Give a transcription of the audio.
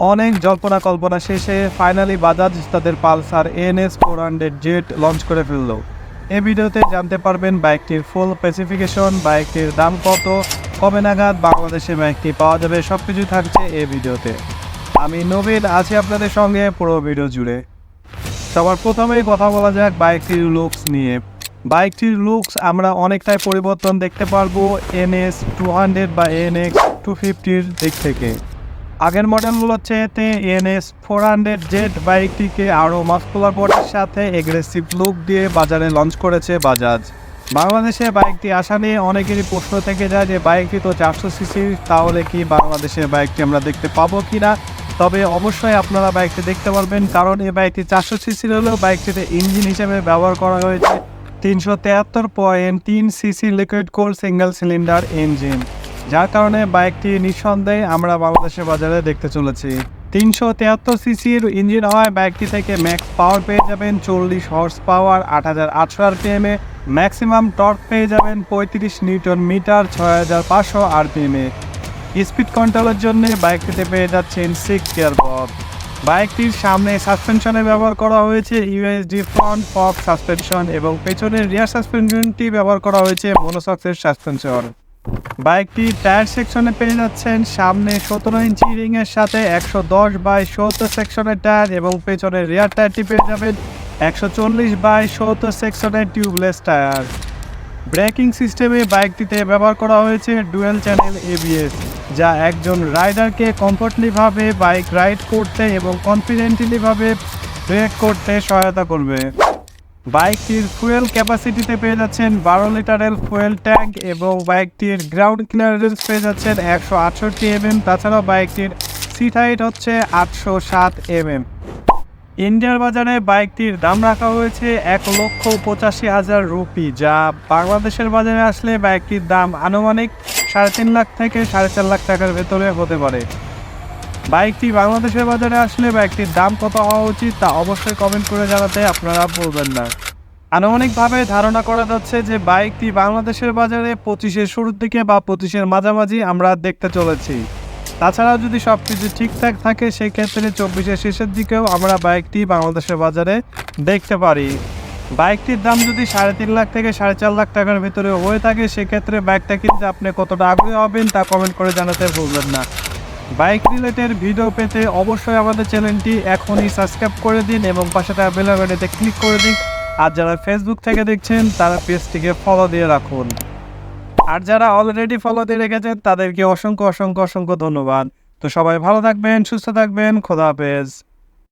অনেক জল্পনা কল্পনা শেষে ফাইনালি বাজাজ তাদের Pulsar NS four hundred Z launch করে ফেলল। এই ভিডিওতে জানতে পারবেন বাইকটির ফুল স্পেসিফিকেশন বাইকটির দাম কত, কবে নাগাদ বাংলাদেশে বাইকটি পাওয়া যাবে সব কিছুই থাকছে এই ভিডিওতে। আমি নবীন, আছি আপনাদের সঙ্গে পুরো ভিডিও জুড়ে। সবার প্রথমেই কথা বলা যাক বাইকটির লুকস নিয়ে। বাইকটির লুকস আমরা অনেকটাই পরিবর্তন দেখতে পারব এনএস টু হান্ড্রেড বা এনএক্স টু ফিফটির দিক থেকে। আগের মডেলগুলোর চেয়েতে এনএস ফোর হান্ড্রেড জেড বাইকটিকে আরও মাস্কুলার বোর্ডের সাথে এগ্রেসিভ লুক দিয়ে বাজারে লঞ্চ করেছে বাজাজ। বাংলাদেশে বাইকটি আসা নিয়ে অনেকেরই প্রশ্ন থেকে যায় যে, বাইকটি তো চারশো সিসি তাহলে কি বাংলাদেশে বাইকটি আমরা দেখতে পাবো কি না? তবে অবশ্যই আপনারা বাইকটি দেখতে পারবেন, কারণ এই বাইকটি চারশো সিসির হলেও বাইকটিতে ইঞ্জিন হিসেবে ব্যবহার করা হয়েছে। তিনশো তেহাত্তর পয়েন্ট তিন CC liquid cooled single cylinder engine যার কারণে বাইকটি নিঃসন্দেহে আমরা বাংলাদেশের বাজারে দেখতে চলেছি। তিনশো তেহাত্তর সিসির ইঞ্জিন হওয়ায় বাইকটি থেকে ম্যাক্স পাওয়ার পেয়ে যাবেন চল্লিশ হর্স পাওয়ার, আট হাজার আটশো আরপিএমে। ম্যাক্সিমাম টর্ক পেয়ে যাবেন পঁয়ত্রিশ নিউটন মিটার, ছয় হাজার পাঁচশো আরপিএমে। স্পিড কন্ট্রোলের জন্য বাইকটিতে পেয়ে যাচ্ছেন সিক্স গিয়ার বক্স বাইকটির সামনে সাসপেনশনে ব্যবহার করা হয়েছে ইউএসডি ফ্রন্ট ফক সাসপেনশন এবং পেছনের রিয়ার সাসপেনশনটি ব্যবহার করা হয়েছে মনোসক্সের সাসপেনশন বাইকটি টায়ার সেকশনে পেয়ে যাচ্ছেন। সামনে সতেরো ইঞ্চি রিংয়ের সাথে একশো দশ বাই সত্তর সেকশনের টায়ার এবং পেছনের রেয়ার টায়ারটি পেয়ে যাবেন একশো চল্লিশ বাই সত্তর সেকশনের টিউবলেস টায়ার ব্রেকিং সিস্টেমে বাইকটিতে ব্যবহার করা হয়েছে ডুয়েল চ্যানেল এবিএস যা একজন রাইডারকে কমফোর্টলিভাবে বাইক রাইড করতে এবং কনফিডেন্টলিভাবে ব্রেক করতে সহায়তা করবে। বাইকটির ফুয়েল ক্যাপাসিটিতে পেয়ে যাচ্ছেন বারো লিটারের ফুয়েল ট্যাঙ্ক এবং বাইকটির গ্রাউন্ড ক্লিয়ারেন্স পেয়ে যাচ্ছেন একশো আটষট্টি এমএম। তাছাড়াও বাইকটির সিট হাইট হচ্ছে আটশো সাত এমএম। ইন্ডিয়ার বাজারে বাইকটির দাম রাখা হয়েছে এক লক্ষ পঁচাশি হাজার রুপি, যা বাংলাদেশের বাজারে আসলে বাইকটির দাম আনুমানিক সাড়ে তিন লাখ থেকে সাড়ে চার লাখ টাকার ভেতরে হতে পারে। বাইকটি বাংলাদেশের বাজারে আসলে বাইকটির দাম কত হওয়া উচিত তা অবশ্যই কমেন্ট করে জানাতে আপনারা বলবেন না। আনুমানিকভাবে ধারণা করা যাচ্ছে যে বাইকটি বাংলাদেশের বাজারে পঁচিশের শুরুর দিকে বা পঁচিশের মাঝামাঝি আমরা দেখতে চলেছি। তাছাড়াও যদি সব কিছু ঠিকঠাক থাকে সেই ক্ষেত্রে চব্বিশের শেষের দিকেও আমরা বাইকটি বাংলাদেশের বাজারে দেখতে পারি। বাইকটির দাম যদি সাড়ে তিন লাখ থেকে সাড়ে চার লাখ টাকার ভিতরে হয়ে থাকে, সেক্ষেত্রে বাইকটা কিনতে আপনি কতটা আগ্রহী হবেন তা কমেন্ট করে জানাতে ভুলবেন না। বাইক রিলেটেড ভিডিও পেতে অবশ্যই আমাদের চ্যানেলটি এখনই সাবস্ক্রাইব করে দিন এবং পাশে থাকা বেল আইকনেতে ক্লিক করে দিন। আর যারা ফেসবুক থেকে দেখছেন, তারা পেজটিকে ফলো দিয়ে রাখুন। আর যারা অলরেডি ফলো দিয়ে রেখেছেন, তাদেরকে অসংখ্য অসংখ্য অসংখ্য ধন্যবাদ। তো সবাই ভালো থাকবেন, সুস্থ থাকবেন, খোদা হাফেজ।